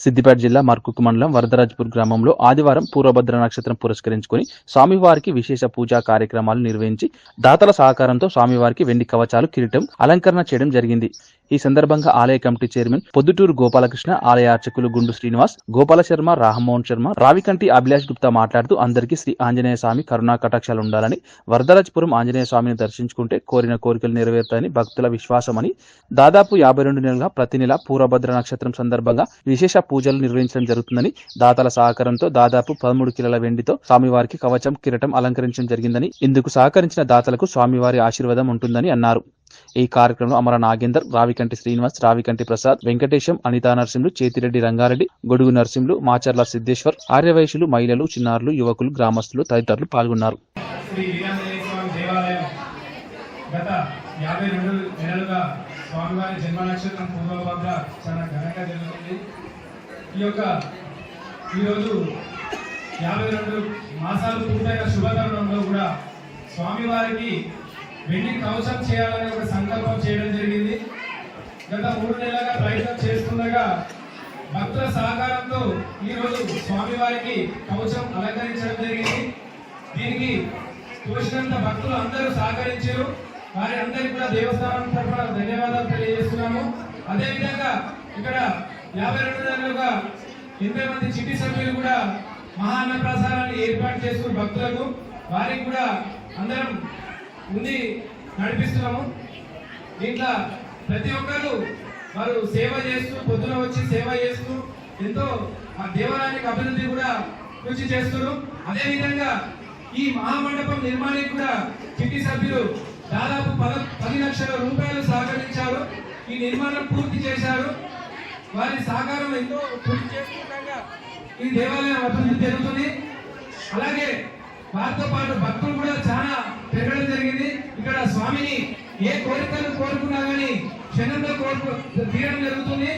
సిద్దిపేట జిల్లా మర్కుక్ మండలం వరదరాజ్పూర్ గ్రామంలో ఆదివారం పూర్వభద్ర నక్షత్రం పురస్కరించుకుని స్వామివారికి విశేష పూజా కార్యక్రమాలు నిర్వహించి దాతల సహకారంతో స్వామివారికి వెండి కవచాలు కిరీటం అలంకరణ చేయడం జరిగింది. ఈ సందర్భంగా ఆలయ కమిటీ చైర్మన్ పొద్దుటూరు గోపాలకృష్ణ ఆలయ అర్చకులు గుండు శ్రీనివాస్ గోపాల శర్మ రామ్మోహన్ శర్మ రావికంటి అభిలాష్ గుప్తా మాట్లాడుతూ అందరికీ శ్రీ ఆంజనేయ స్వామి కరుణా కటాక్షాలు ఉండాలని వరదరాజపురం ఆంజనేయ స్వామిని దర్శించుకుంటే కోరిన కోరికలు నెరవేరుతాయని భక్తుల విశ్వాసమని దాదాపు యాభై రెండు నెలలుగా ప్రతి నెల పూర్వభద్ర నక్షత్రం సందర్భంగా విశేష పూజలు నిర్వహించడం జరుగుతుందని దాతల సహకారంతో దాదాపు పదమూడు కిలోల వెండితో స్వామివారికి కవచం కిరటం అలంకరించడం జరిగిందని ఇందుకు సహకరించిన దాతలకు స్వామివారి ఆశీర్వాదం ఉంటుందని అన్నారు. ఈ కార్యక్రమంలో అమర నాగేందర్ రావికంటి శ్రీనివాస్ రావికంటి ప్రసాద్ వెంకటేశం అనితా నరసింహులు చేతిరెడ్డి రంగారెడ్డి గొడుగు నరసింహులు మాచర్ల సిద్ధేశ్వర్ ఆర్యవైశ్యులు మహిళలు చిన్నారులు యువకులు గ్రామస్తులు తదితరులు పాల్గొన్నారు. గత యాభై రెండు నెలలుగా స్వామివారి జన్మ నక్షత్రం పూర్వభద్ర చాలా ఘనంగా జరుగుతుంది. ఈ యొక్క ఈరోజు యాభై రెండు మాసాలు పూర్తయిన శుభతరుణంలో కూడా స్వామివారికి వెండి కవచం చేయాలనే ఒక సంకల్పం చేయడం జరిగింది. గత మూడు నెలలుగా ప్రయత్నం చేస్తుండగా భక్తుల సహకారంతో ఈరోజు స్వామివారికి కవచం అలంకరించడం జరిగింది. దీనికి తోచినంత భక్తులు అందరూ సహకరించారు. వారి అందరికీ కూడా దేవస్థానం తరఫున ధన్యవాదాలు తెలియజేస్తున్నాము. అదేవిధంగా ఇక్కడ యాభై రెండు నెలలుగా ఎనభై మంది చిట్టి సభ్యులు కూడా మహాన్న ప్రసారాన్ని ఏర్పాటు చేస్తున్న భక్తులకు. వారికి కూడా అందరం ఉంది నడిపిస్తున్నాము. దీంట్లో ప్రతి ఒక్కరు వారు సేవ చేస్తూ పొద్దున వచ్చి సేవ చేస్తూ ఎంతో ఆ దేవాలయానికి అభివృద్ధి కూడా కృషి చేస్తున్నారు. అదేవిధంగా ఈ మహామండపం నిర్మాణానికి కూడా కిటి సభ్యులు దాదాపు పద పది లక్షల రూపాయలు సహకరించారు. ఈ నిర్మాణం పూర్తి చేశారు. వారి సహకారం ఎంతో కృషి చేస్తుండగా ఈ దేవాలయం అభివృద్ధి జరుగుతుంది అలాగే వారితో పాటు భక్తులు కూడా చాలా పెరగడం జరిగింది. ఇక్కడ స్వామిని ఏ కోరికలు కోరుకున్నా కానీ క్షణంలో కోరుకు తీయడం జరుగుతుంది.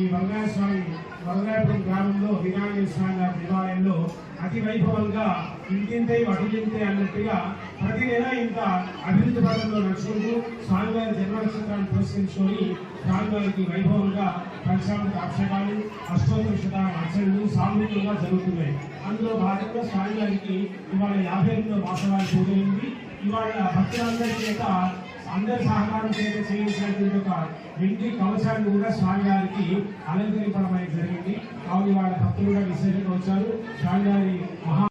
ఈ బంగాళ స్వామి బంగాళపురం గ్రామంలో వినాయక స్వామి గారి దేవాలయంలో అతి వైభవంగా ఇంతింతై అటులింతే అన్నట్టుగా ప్రతి నెల ఇంత అభివృద్ధి పథంలో నడుచుకుంటూ స్వామివారి జన్మనక్షత్రాన్ని పురస్కరించుకొని స్వామివారికి వైభవంగా పంచామృత అక్షరాలు అష్టోత్తర శతమానం సామూహికంగా జరుగుతున్నాయి. అందులో భాగంగా స్వామివారికి ఇవాళ యాభై ఎనిమిదో మాసవారి పూజ ఉంది ఇవాళ భక్తులందరి చేత అందరి సహకారం చేత చేయించినటువంటి ఒక వెండి కవచాన్ని కూడా స్వామివారికి అలంకరించడం అనేది జరిగింది. కావున వాళ్ళ భక్తులు కూడా విశేషంగా వచ్చారు. స్వామివారి మహా